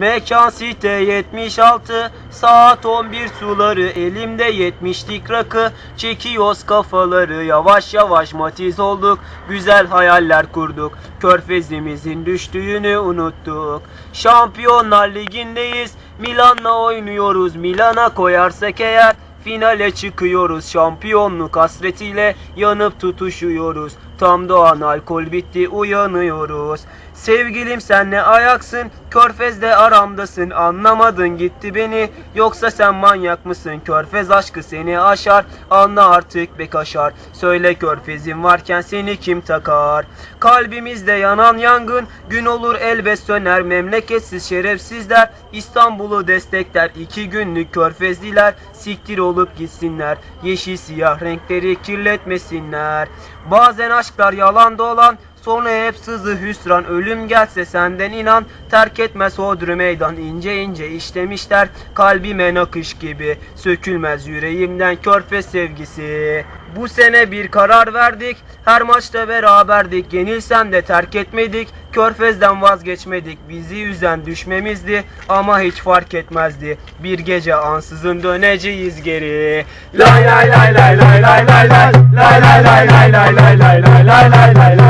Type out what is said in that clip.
Mekan site 76 Saat 11 suları Elimde 70'lik rakı Çekiyoruz kafaları Yavaş yavaş matiz olduk. Güzel hayaller kurduk. Körfezimizin düştüğünü unuttuk. Şampiyonlar Ligi'ndeyiz. Milan'la oynuyoruz. Milan'a koyarsak eğer Finale çıkıyoruz. Şampiyonluk hasretiyle yanıp tutuşuyoruz. Tam doğan alkol bitti uyanıyoruz. Sevgilim sen ne ayaksın? Körfez'de aramdasın anlamadın gitti beni Yoksa sen manyak mısın? Körfez aşkı seni aşar Anla artık be kaşar Söyle körfezin varken seni kim takar? Kalbimizde yanan yangın Gün olur elbet söner Memleketsiz şerefsizler İstanbul'u destekler iki günlük körfezliler Siktir olup gitsinler Yeşil siyah renkleri kirletmesinler Bazen aşklar yalan dolan Sonra hep sızı hüsran ölüm gelse senden inan Terk etmez hodri meydan ince ince işlemişler Kalbime nakış gibi sökülmez yüreğimden körfez sevgisi Bu sene bir karar verdik her maçta beraberdik Yenilsem de terk etmedik Körfez'den vazgeçmedik Bizi üzen düşmemizdi ama hiç fark etmezdi Bir gece ansızın döneceğiz geri lay lay lay lay lay lay Lay lay lay lay lay lay lay lay lay lay lay lay